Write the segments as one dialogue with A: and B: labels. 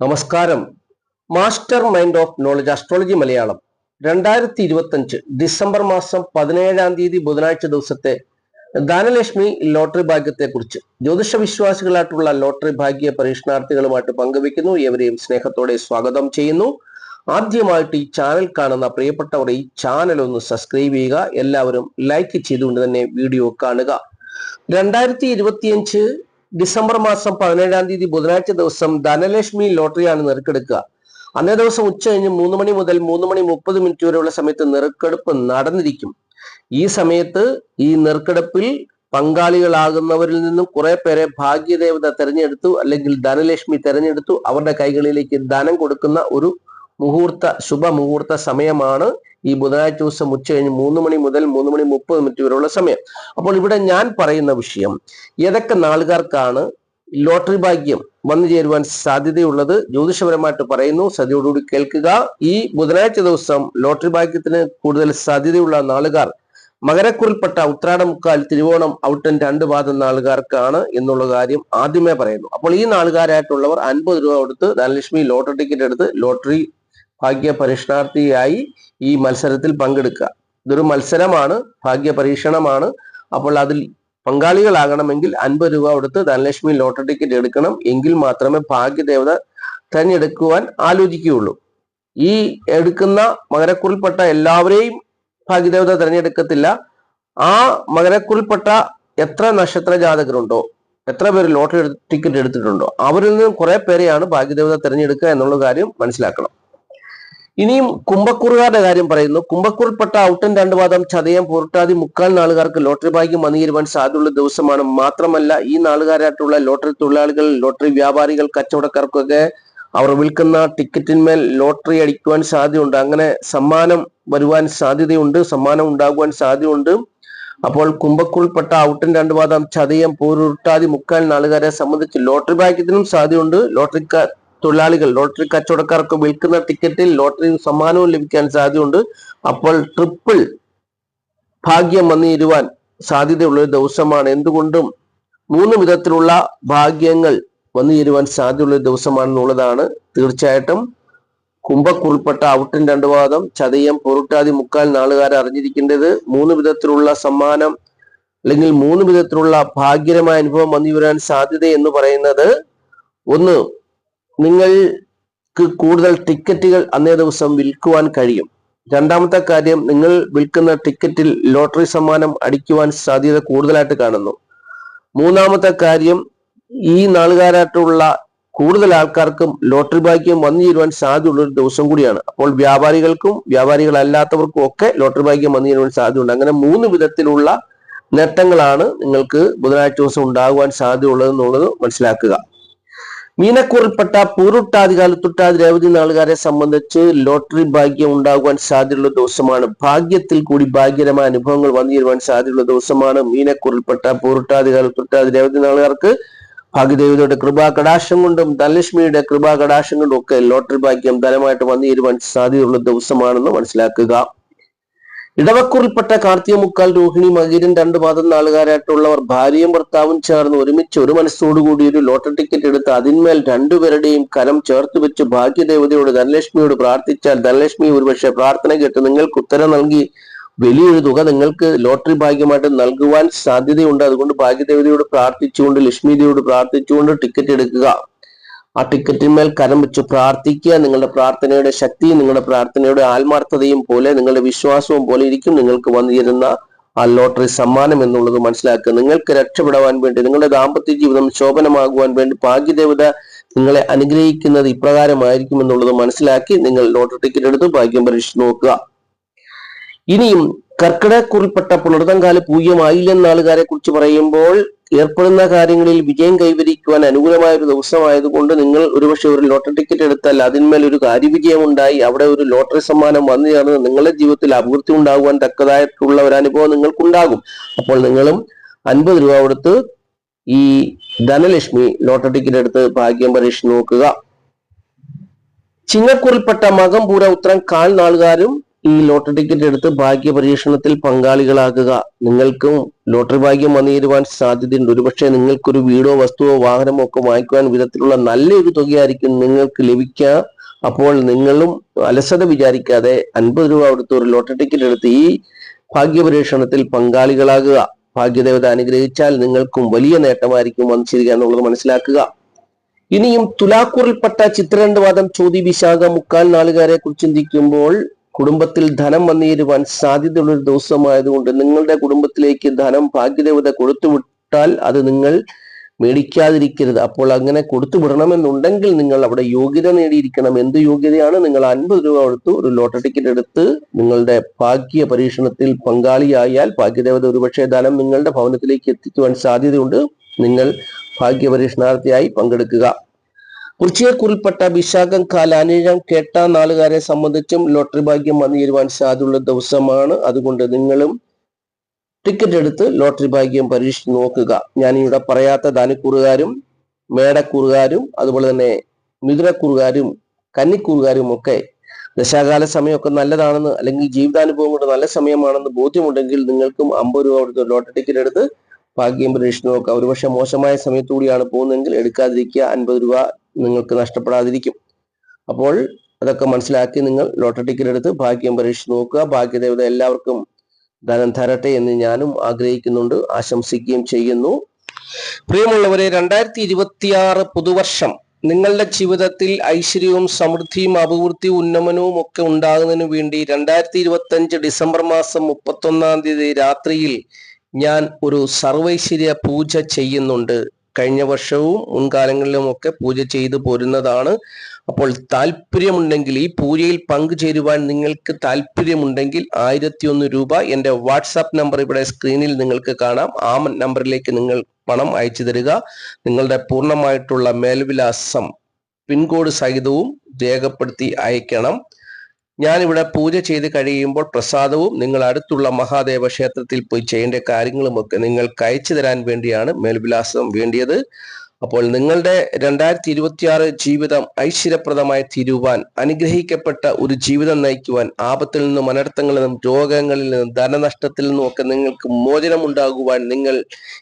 A: നമസ്കാരം. Master mind of knowledge astrology Malayalam. രണ്ടായിരത്തി ഇരുപത്തഞ്ച് ഡിസംബർ മാസം പതിനേഴാം തീയതി ബുധനാഴ്ച ദിവസത്തെ ധനലക്ഷ്മി ലോട്ടറി ഭാഗ്യത്തെ കുറിച്ച് ജ്യോതിഷ വിശ്വാസികളായിട്ടുള്ള ലോട്ടറി ഭാഗ്യ പരീക്ഷണാർത്ഥികളുമായിട്ട് പങ്കുവെക്കുന്നു ഇവരെയും സ്നേഹത്തോടെ സ്വാഗതം ചെയ്യുന്നു. ആദ്യമായിട്ട് ഈ ചാനൽ കാണുന്ന പ്രിയപ്പെട്ടവർ ഈ ചാനൽ ഒന്ന് സബ്സ്ക്രൈബ് ചെയ്യുക എല്ലാവരും ലൈക്ക് ചെയ്തുകൊണ്ട് തന്നെ വീഡിയോ കാണുക. രണ്ടായിരത്തി ഇരുപത്തിയഞ്ച് ഡിസംബർ മാസം പതിനേഴാം തീയതി ബുധനാഴ്ച ദിവസം ധനലക്ഷ്മി ലോട്ടറിയാണ് നറുക്കെടുക്കുക. അന്നേ ദിവസം ഉച്ച കഴിഞ്ഞ് മൂന്ന് മണി മുതൽ മൂന്ന് മണി മുപ്പത് മിനിറ്റ് വരെയുള്ള സമയത്ത് നറുക്കെടുപ്പ് നടന്നിരിക്കും. ഈ സമയത്ത് ഈ നറുക്കെടുപ്പിൽ പങ്കാളികളാകുന്നവരിൽ നിന്നും കുറെ പേരെ ഭാഗ്യദേവത തെരഞ്ഞെടുത്തു അല്ലെങ്കിൽ ധനലക്ഷ്മി തെരഞ്ഞെടുത്തു. അവരുടെ കൈകളിലേക്ക് ധനം കൊടുക്കുന്ന ഒരു മുഹൂർത്ത ശുഭമുഹൂർത്ത സമയമാണ് ഈ ബുധനാഴ്ച ദിവസം ഉച്ച കഴിഞ്ഞ് മൂന്ന് മണി മുതൽ മൂന്ന് മണി മുപ്പത് മിനിറ്റ് വരെയുള്ള സമയം. അപ്പോൾ ഇവിടെ ഞാൻ പറയുന്ന വിഷയം ഏതൊക്കെ നാളുകാർക്കാണ് ലോട്ടറി ഭാഗ്യം വന്നു ചേരുവാൻ സാധ്യതയുള്ളത്? ജ്യോതിഷപരമായിട്ട് പറയുന്നു. സദ്യയോടുകൂടി കേൾക്കുക. ഈ ബുധനാഴ്ച ദിവസം ലോട്ടറി ഭാഗ്യത്തിന് കൂടുതൽ സാധ്യതയുള്ള നാളുകാർ മകരക്കുറിൽപ്പെട്ട ഉത്രാടമുക്കാൽ തിരുവോണം ഔട്ടൻ രണ്ട് പാദം നാളുകാർക്കാണ് എന്നുള്ള കാര്യം ആദ്യമേ പറയുന്നു. അപ്പോൾ ഈ നാളുകാരായിട്ടുള്ളവർ അൻപത് രൂപ കൊടുത്ത് ധനലക്ഷ്മി ലോട്ടറി ടിക്കറ്റ് എടുത്ത് ലോട്ടറി ഭാഗ്യ പരീക്ഷണാർത്ഥിയായി ഈ മത്സരത്തിൽ പങ്കെടുക്കുക. ഇതൊരു മത്സരമാണ് ഭാഗ്യ പരീക്ഷണമാണ് അപ്പോൾ അതിൽ പങ്കാളികളാകണമെങ്കിൽ അൻപത് രൂപ കൊടുത്ത് ധനലക്ഷ്മി ലോട്ടറി ടിക്കറ്റ് എടുക്കണം. എങ്കിൽ മാത്രമേ ഭാഗ്യദേവത തെരഞ്ഞെടുക്കുവാൻ ആലോചിക്കുകയുള്ളൂ. ഈ എടുക്കുന്ന മകരക്കുറിൽപ്പെട്ട എല്ലാവരെയും ഭാഗ്യദേവത തിരഞ്ഞെടുക്കത്തില്ല. ആ മകരക്കുറിൽപ്പെട്ട എത്ര നക്ഷത്ര ജാതകരുണ്ടോ എത്ര പേര് ലോട്ടറി ടിക്കറ്റ് എടുത്തിട്ടുണ്ടോ അവരിൽ നിന്ന് കുറെ പേരെയാണ് ഭാഗ്യദേവത തിരഞ്ഞെടുക്കുക എന്നുള്ള കാര്യം മനസ്സിലാക്കണം. ഇനിയും കുംഭക്കുറുകാരുടെ കാര്യം പറയുന്നു. കുംഭക്കുറിൽപ്പെട്ട ഔട്ടൻ രണ്ട് വാദം ചതയം പുരട്ടാതി മുക്കാൽ നാളുകാർക്ക് ലോട്ടറി ഭാഗ്യം വന്നുകരുവാൻ സാധ്യതയുള്ള ദിവസമാണ്. മാത്രമല്ല ഈ നാളുകാരായിട്ടുള്ള ലോട്ടറി തൊഴിലാളികൾ ലോട്ടറി വ്യാപാരികൾ കച്ചവടക്കാർക്കൊക്കെ അവർ വിൽക്കുന്ന ടിക്കറ്റിന്മേൽ ലോട്ടറി അടിക്കുവാൻ സാധ്യതയുണ്ട്. അങ്ങനെ സമ്മാനം വരുവാൻ സാധ്യതയുണ്ട് സമ്മാനം ഉണ്ടാകുവാൻ സാധ്യതയുണ്ട്. അപ്പോൾ കുംഭക്കുൾപ്പെട്ട ഔട്ടൻ രണ്ട് പാദം ചതയം പോരുട്ടാതി മുക്കാൽ നാളുകാരെ സംബന്ധിച്ച് ലോട്ടറി ഭാഗ്യത്തിനും സാധ്യതയുണ്ട്. ലോട്ടറി തൊഴിലാളികൾ ലോട്ടറി കച്ചവടക്കാർക്ക് വിൽക്കുന്ന ടിക്കറ്റിൽ ലോട്ടറി സമ്മാനവും ലഭിക്കാൻ സാധ്യതയുണ്ട്. അപ്പോൾ ട്രിപ്പിൾ ഭാഗ്യം വന്നിരുവാൻ സാധ്യതയുള്ള ഒരു ദിവസമാണ്. എന്തുകൊണ്ടും മൂന്ന് വിധത്തിലുള്ള ഭാഗ്യങ്ങൾ വന്നു സാധ്യതയുള്ള ഒരു ദിവസമാണെന്നുള്ളതാണ് തീർച്ചയായിട്ടും. കുംഭക്കുൾപ്പെട്ട ഔട്ടൻ രണ്ടു പാദം ചതയം പൊരുട്ടാതി മുക്കാൽ നാളുകാരെ അറിഞ്ഞിരിക്കേണ്ടത് മൂന്ന് വിധത്തിലുള്ള സമ്മാനം അല്ലെങ്കിൽ മൂന്ന് വിധത്തിലുള്ള ഭാഗ്യരമായ അനുഭവം വന്നു വരാൻ സാധ്യത എന്ന് പറയുന്നത് ഒന്ന് നിങ്ങൾക്ക് കൂടുതൽ ടിക്കറ്റുകൾ അന്നേ ദിവസം വിൽക്കുവാൻ കഴിയും. രണ്ടാമത്തെ കാര്യം നിങ്ങൾ വിൽക്കുന്ന ടിക്കറ്റിൽ ലോട്ടറി സമ്മാനം അടിക്കുവാൻ സാധ്യത കൂടുതലായിട്ട് കാണുന്നു. മൂന്നാമത്തെ കാര്യം ഈ നാളുകാരായിട്ടുള്ള കൂടുതൽ ആൾക്കാർക്കും ലോട്ടറി ഭാഗ്യം വന്നു ചേരുവാൻ സാധ്യതയുള്ള ഒരു ദിവസം കൂടിയാണ്. അപ്പോൾ വ്യാപാരികൾക്കും വ്യാപാരികളല്ലാത്തവർക്കും ഒക്കെ ലോട്ടറി ഭാഗ്യം വന്നു ചേരുവാൻ സാധ്യതയുണ്ട്. അങ്ങനെ മൂന്ന് വിധത്തിലുള്ള നേട്ടങ്ങളാണ് നിങ്ങൾക്ക് ബുധനാഴ്ച ദിവസം ഉണ്ടാകുവാൻ സാധ്യതയുള്ളത് എന്നുള്ളത് മനസ്സിലാക്കുക. മീനക്കൂറിൽപ്പെട്ട പൂരുട്ടാതി കാലത്തൊട്ടാതി രേവതി നാളുകാരെ സംബന്ധിച്ച് ലോട്ടറി ഭാഗ്യം ഉണ്ടാകുവാൻ സാധ്യതയുള്ള ദിവസമാണ്. ഭാഗ്യത്തിൽ കൂടി ഭാഗ്യകരമായ അനുഭവങ്ങൾ വന്നു സാധ്യതയുള്ള ദിവസമാണ് മീനക്കൂറിൽപ്പെട്ട പൂരുട്ടാതി കാലത്തൊട്ടാതി രേവതി നാളുകാർക്ക്. ഭാഗ്യദേവതയുടെ കൃപാ കടാശം കൊണ്ടും ധനലക്ഷ്മിയുടെ കൃപാ കടാശം കൊണ്ടും ഒക്കെ ലോട്ടറി ഭാഗ്യം ധനമായിട്ട് വന്നു സാധ്യതയുള്ള ദിവസമാണെന്ന് മനസ്സിലാക്കുക. ഇടവക്കൂറിൽപ്പെട്ട കാർത്തിക മുക്കാൽ രോഹിണി മകീരൻ രണ്ട് പാദം നാളുകാരായിട്ടുള്ളവർ ഭാര്യയും ഭർത്താവും ചേർന്ന് ഒരുമിച്ച് ഒരു മനസ്സോടുകൂടി ഒരു ലോട്ടറി ടിക്കറ്റ് എടുത്ത് അതിന്മേൽ രണ്ടുപേരുടെയും കരം ചേർത്ത് വെച്ച് ഭാഗ്യദേവതയോട് ധനലക്ഷ്മിയോട് പ്രാർത്ഥിച്ചാൽ ധനലക്ഷ്മി ഒരുപക്ഷെ പ്രാർത്ഥന കേട്ട് നിങ്ങൾക്ക് ഉത്തരം നൽകി വലിയൊരു തുക നിങ്ങൾക്ക് ലോട്ടറി ഭാഗ്യമായിട്ട് നൽകുവാൻ സാധ്യതയുണ്ട്. അതുകൊണ്ട് ഭാഗ്യദേവതയോട് പ്രാർത്ഥിച്ചുകൊണ്ട് ലക്ഷ്മിദേവിയോട് പ്രാർത്ഥിച്ചുകൊണ്ട് ടിക്കറ്റ് എടുക്കുക. ആ ടിക്കറ്റിന്മേൽ കരം വെച്ച് പ്രാർത്ഥിക്കുക. നിങ്ങളുടെ പ്രാർത്ഥനയുടെ ശക്തിയും നിങ്ങളുടെ പ്രാർത്ഥനയുടെ ആത്മാർത്ഥതയും പോലെ നിങ്ങളുടെ വിശ്വാസവും പോലെ ഇരിക്കും. നിങ്ങൾക്ക് വന്നിരുന്ന ആ ലോട്ടറി സമ്മാനം എന്നുള്ളത് മനസ്സിലാക്കുക. നിങ്ങൾക്ക് രക്ഷപ്പെടാൻ വേണ്ടി നിങ്ങളുടെ ദാമ്പത്യ ജീവിതം ശോഭനമാകുവാൻ വേണ്ടി ഭാഗ്യദേവത നിങ്ങളെ അനുഗ്രഹിക്കുന്നത് ഇപ്രകാരമായിരിക്കും എന്നുള്ളത് മനസ്സിലാക്കി നിങ്ങൾ ലോട്ടറി ടിക്കറ്റ് എടുത്ത് ഭാഗ്യം പരീക്ഷിച്ച് നോക്കുക. ഇനിയും കർക്കിടക്കുറിൽപ്പെട്ട പുലർത്തങ്കാൽ പൂജ്യമായില്ലെന്ന ആളുകാരെ കുറിച്ച് പറയുമ്പോൾ ഏർപ്പെടുന്ന കാര്യങ്ങളിൽ വിജയം കൈവരിക്കുവാൻ അനുകൂലമായ ഒരു ദിവസമായതുകൊണ്ട് നിങ്ങൾ ഒരുപക്ഷെ ഒരു ലോട്ടറി ടിക്കറ്റ് എടുത്താൽ അതിന്മേൽ ഒരു കാര്യവിജയം ഉണ്ടായി അവിടെ ഒരു ലോട്ടറി സമ്മാനം വന്നു ചേർന്ന് നിങ്ങളുടെ ജീവിതത്തിൽ അഭിവൃദ്ധി ഉണ്ടാകുവാൻ തക്കതായിട്ടുള്ള ഒരു അനുഭവം നിങ്ങൾക്കുണ്ടാകും. അപ്പോൾ നിങ്ങളും അൻപത് രൂപ കൊടുത്ത് ഈ ധനലക്ഷ്മി ലോട്ടറി ടിക്കറ്റ് എടുത്ത് ഭാഗ്യം പരീക്ഷിച്ച് നോക്കുക. ചിങ്ങക്കുറിൽപ്പെട്ട മകം പൂര ഉത്തരം കാൽ നാളുകാരും ഈ ലോട്ടറി ടിക്കറ്റ് എടുത്ത് ഭാഗ്യ പരീക്ഷണത്തിൽ പങ്കാളികളാകുക നിങ്ങൾക്കും ലോട്ടറി ഭാഗ്യം വന്നുതരുവാൻ സാധ്യതയുണ്ട്. ഒരുപക്ഷെ നിങ്ങൾക്കൊരു വീടോ വസ്തുവോ വാഹനമോ ഒക്കെ വാങ്ങിക്കുവാൻ വിധത്തിലുള്ള നല്ലൊരു തുകയായിരിക്കും നിങ്ങൾക്ക് ലഭിക്കുക. അപ്പോൾ നിങ്ങളും അലസത വിചാരിക്കാതെ അൻപത് രൂപ കൊടുത്ത് ഒരു ലോട്ടറി ടിക്കറ്റ് എടുത്ത് ഈ ഭാഗ്യ പരീക്ഷണത്തിൽ പങ്കാളികളാകുക. ഭാഗ്യദേവത അനുഗ്രഹിച്ചാൽ നിങ്ങൾക്കും വലിയ നേട്ടമായിരിക്കും വന്നിരിക്കുക എന്നുള്ളത് മനസ്സിലാക്കുക. ഇനിയും തുലാക്കൂറിൽപ്പെട്ട ചിത്രരണ്ടുവാദം ചോദ്യ വിശാഖ മുക്കാൽ നാളുകാരെ കുറിച്ച് ചിന്തിക്കുമ്പോൾ കുടുംബത്തിൽ ധനം വന്നേരുവാൻ സാധ്യതയുള്ള ഒരു ദിവസമായതുകൊണ്ട് നിങ്ങളുടെ കുടുംബത്തിലേക്ക് ധനം ഭാഗ്യദേവത കൊടുത്തുവിട്ടാൽ അത് നിങ്ങൾ മേടിക്കാതിരിക്കരുത്. അപ്പോൾ അങ്ങനെ കൊടുത്തു വിടണമെന്നുണ്ടെങ്കിൽ നിങ്ങൾ അവിടെ യോഗ്യത നേടിയിരിക്കണം. എന്ത് യോഗ്യതയാണ്? നിങ്ങൾ അൻപത് രൂപ കൊടുത്തു ഒരു ലോട്ടറി ടിക്കറ്റ് എടുത്ത് നിങ്ങളുടെ ഭാഗ്യ പരീക്ഷണത്തിൽ പങ്കാളിയായാൽ ഭാഗ്യദേവത ഒരുപക്ഷെ ധനം നിങ്ങളുടെ ഭവനത്തിലേക്ക് എത്തിക്കുവാൻ സാധ്യതയുണ്ട്. നിങ്ങൾ ഭാഗ്യ പരീക്ഷണാർത്ഥിയായി പങ്കെടുക്കുക. കുറിച്ചിയെക്കുറിൽപ്പെട്ട വിശാഖം കാലാനിഴം കേട്ട നാളുകാരെ സംബന്ധിച്ചും ലോട്ടറി ഭാഗ്യം വന്നു ചേരുവാൻ സാധ്യതയുള്ള ദിവസമാണ്. അതുകൊണ്ട് നിങ്ങളും ടിക്കറ്റ് എടുത്ത് ലോട്ടറി ഭാഗ്യം പരീക്ഷിച്ച് നോക്കുക. ഞാൻ ഇവിടെ പറയാത്ത ധനക്കൂറുകാരും മേടക്കൂറുകാരും അതുപോലെ തന്നെ മിഥുനക്കൂറുകാരും കന്നിക്കൂറുകാരും ഒക്കെ ദശാകാല സമയമൊക്കെ നല്ലതാണെന്ന് അല്ലെങ്കിൽ ജീവിതാനുഭവം കൊണ്ട് നല്ല സമയമാണെന്ന് ബോധ്യമുണ്ടെങ്കിൽ നിങ്ങൾക്കും അമ്പത് രൂപ കൊടുത്ത് ലോട്ടറി ടിക്കറ്റ് എടുത്ത് ഭാഗ്യം പരീക്ഷിച്ച് നോക്കുക. ഒരുപക്ഷെ മോശമായ സമയത്തുകൂടിയാണ് പോകുന്നതെങ്കിൽ എടുക്കാതിരിക്കുക. അൻപത് രൂപ നിങ്ങൾക്ക് നഷ്ടപ്പെടാതിരിക്കും. അപ്പോൾ അതൊക്കെ മനസ്സിലാക്കി നിങ്ങൾ ലോട്ടറി ടിക്കറ്റ് എടുത്ത് ഭാഗ്യം പരീക്ഷിച്ച് നോക്കുക. ഭാഗ്യദേവത എല്ലാവർക്കും ധനം തരട്ടെ എന്ന് ഞാനും ആഗ്രഹിക്കുന്നുണ്ട്. ആശംസിക്കുകയും ചെയ്യുന്നു. പ്രിയമുള്ളവരെ രണ്ടായിരത്തി ഇരുപത്തിയാറ് പുതുവർഷം നിങ്ങളുടെ ജീവിതത്തിൽ ഐശ്വര്യവും സമൃദ്ധിയും അഭിവൃദ്ധിയും ഉന്നമനവും ഒക്കെ ഉണ്ടാകുന്നതിനു വേണ്ടി രണ്ടായിരത്തി ഇരുപത്തി അഞ്ച് ഡിസംബർ മാസം മുപ്പത്തൊന്നാം തീയതി രാത്രിയിൽ ഞാൻ ഒരു സർവൈശ്വര്യ പൂജ ചെയ്യുന്നുണ്ട്. കഴിഞ്ഞ വർഷവും മുൻകാലങ്ങളിലും ഒക്കെ പൂജ ചെയ്തു പോരുന്നതാണ്. അപ്പോൾ താല്പര്യമുണ്ടെങ്കിൽ ഈ പൂജയിൽ പങ്കുചേരുവാൻ നിങ്ങൾക്ക് താല്പര്യമുണ്ടെങ്കിൽ ആയിരത്തി ഒന്ന് രൂപ എന്റെ വാട്സാപ്പ് നമ്പർ ഇവിടെ സ്ക്രീനിൽ നിങ്ങൾക്ക് കാണാം. ആ നമ്പറിലേക്ക് നിങ്ങൾ പണം അയച്ചു തരിക. നിങ്ങളുടെ പൂർണമായിട്ടുള്ള മേൽവിലാസം പിൻകോഡ് സഹിതവും രേഖപ്പെടുത്തി അയക്കണം. ഞാനിവിടെ പൂജ ചെയ്ത് കഴിയുമ്പോൾ പ്രസാദവും നിങ്ങൾ അടുത്തുള്ള മഹാദേവ ക്ഷേത്രത്തിൽ പോയി ചെയ്യേണ്ട കാര്യങ്ങളുമൊക്കെ നിങ്ങൾ അയച്ചു തരാൻ വേണ്ടിയാണ് മേൽവിലാസം വേണ്ടിയത്. അപ്പോൾ നിങ്ങളുടെ രണ്ടായിരത്തി ഇരുപത്തിയാറ് ജീവിതം ഐശ്വര്യപ്രദമായി തീരുവാൻ അനുഗ്രഹിക്കപ്പെട്ട ഒരു ജീവിതം നയിക്കുവാൻ ആപത്തിൽ നിന്നും അനർത്ഥങ്ങളിൽ നിന്നും രോഗങ്ങളിൽ നിന്നും ധനനഷ്ടത്തിൽ നിന്നും ഒക്കെ നിങ്ങൾക്ക് മോചനം ഉണ്ടാകുവാൻ നിങ്ങൾ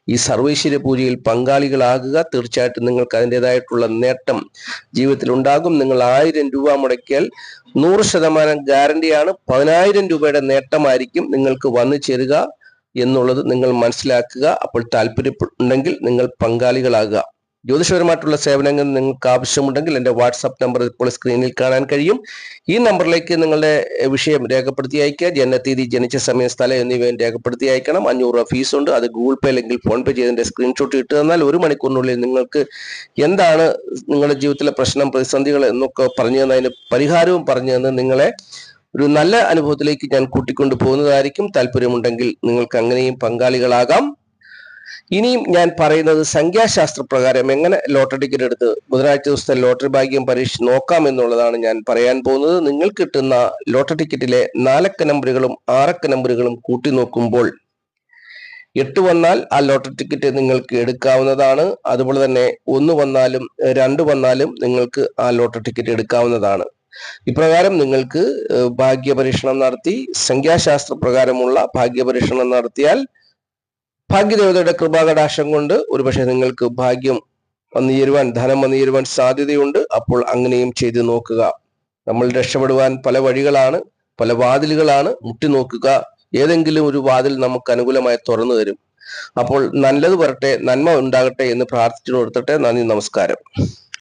A: ഈ സർവൈശ്വര്യ പൂജയിൽ പങ്കാളികളാകുക. തീർച്ചയായിട്ടും നിങ്ങൾക്ക് അതിന്റെതായിട്ടുള്ള നേട്ടം ജീവിതത്തിൽ ഉണ്ടാകും. നിങ്ങൾ ആയിരം രൂപ മുടക്കിയാൽ നൂറ് ശതമാനം ഗ്യാരണ്ടിയാണ്. പതിനായിരം രൂപയുടെ നേട്ടമായിരിക്കും നിങ്ങൾക്ക് വന്നു ചേരുക എന്നുള്ളത് നിങ്ങൾ മനസ്സിലാക്കുക. അപ്പോൾ താല്പര്യമുണ്ടെങ്കിൽ നിങ്ങൾ പങ്കാളികളാകുക. ജ്യോതിഷപരമായിട്ടുള്ള സേവനങ്ങൾ നിങ്ങൾക്ക് ആവശ്യമുണ്ടെങ്കിൽ എന്റെ വാട്സാപ്പ് നമ്പർ ഇപ്പോൾ സ്ക്രീനിൽ കാണാൻ കഴിയും. ഈ നമ്പറിലേക്ക് നിങ്ങളുടെ വിഷയം രേഖപ്പെടുത്തി അയക്കുക ജനനത്തീയതി ജനിച്ച സമയം സ്ഥലം എന്നിവയും രേഖപ്പെടുത്തി അയക്കണം അഞ്ഞൂറ് രൂപ ഫീസ് ഉണ്ട്. അത് ഗൂഗിൾ പേ അല്ലെങ്കിൽ ഫോൺ പേ ചെയ്തതിന്റെ സ്ക്രീൻഷോട്ട് ഇട്ട് തന്നാൽ ഒരു മണിക്കൂറിനുള്ളിൽ നിങ്ങൾക്ക് എന്താണ് നിങ്ങളുടെ ജീവിതത്തിലെ പ്രശ്നം പ്രതിസന്ധികൾ എന്നൊക്കെ പറഞ്ഞു തന്നതിന് പരിഹാരവും പറഞ്ഞു തന്ന് നിങ്ങളെ ഒരു നല്ല അനുഭവത്തിലേക്ക് ഞാൻ കൂട്ടിക്കൊണ്ടു പോകുന്നതായിരിക്കും. താല്പര്യമുണ്ടെങ്കിൽ നിങ്ങൾക്ക് അങ്ങനെയും പങ്കാളികളാകാം. ഇനിയും ഞാൻ പറയുന്നത് സംഖ്യാശാസ്ത്ര പ്രകാരം എങ്ങനെ ലോട്ടറി ടിക്കറ്റ് എടുത്ത് ബുധനാഴ്ച ദിവസത്തെ ലോട്ടറി ഭാഗ്യം പരീക്ഷ നോക്കാം എന്നുള്ളതാണ് ഞാൻ പറയാൻ പോകുന്നത്. നിങ്ങൾ കിട്ടുന്ന ലോട്ടറി ടിക്കറ്റിലെ നാലക്ക നമ്പറുകളും ആറക്ക നമ്പറുകളും കൂട്ടി നോക്കുമ്പോൾ എട്ട് വന്നാൽ ആ ലോട്ടറി ടിക്കറ്റ് നിങ്ങൾക്ക് എടുക്കാവുന്നതാണ്. അതുപോലെ തന്നെ ഒന്ന് വന്നാലും രണ്ട് വന്നാലും നിങ്ങൾക്ക് ആ ലോട്ടറി ടിക്കറ്റ് എടുക്കാവുന്നതാണ്. ഇപ്രകാരം നിങ്ങൾക്ക് ഭാഗ്യപരീക്ഷണം നടത്തി സംഖ്യാശാസ്ത്ര പ്രകാരമുള്ള ഭാഗ്യപരീക്ഷണം നടത്തിയാൽ ഭാഗ്യദേവതയുടെ കൃപാകടാശം കൊണ്ട് ഒരുപക്ഷെ നിങ്ങൾക്ക് ഭാഗ്യം വന്നു ചേരുവാൻ ധനം വന്നു ചേരുവാൻ സാധ്യതയുണ്ട്. അപ്പോൾ അങ്ങനെയും ചെയ്തു നോക്കുക. നമ്മൾ രക്ഷപ്പെടുവാൻ പല വഴികളാണ് പല വാതിലുകളാണ് മുട്ടി നോക്കുക. ഏതെങ്കിലും ഒരു വാതിൽ നമുക്ക് അനുകൂലമായി തുറന്നു തരും. അപ്പോൾ നല്ലത് വരട്ടെ നന്മ ഉണ്ടാകട്ടെ എന്ന് പ്രാർത്ഥിച്ചു കൊടുത്തട്ടെ നന്ദി നമസ്കാരം.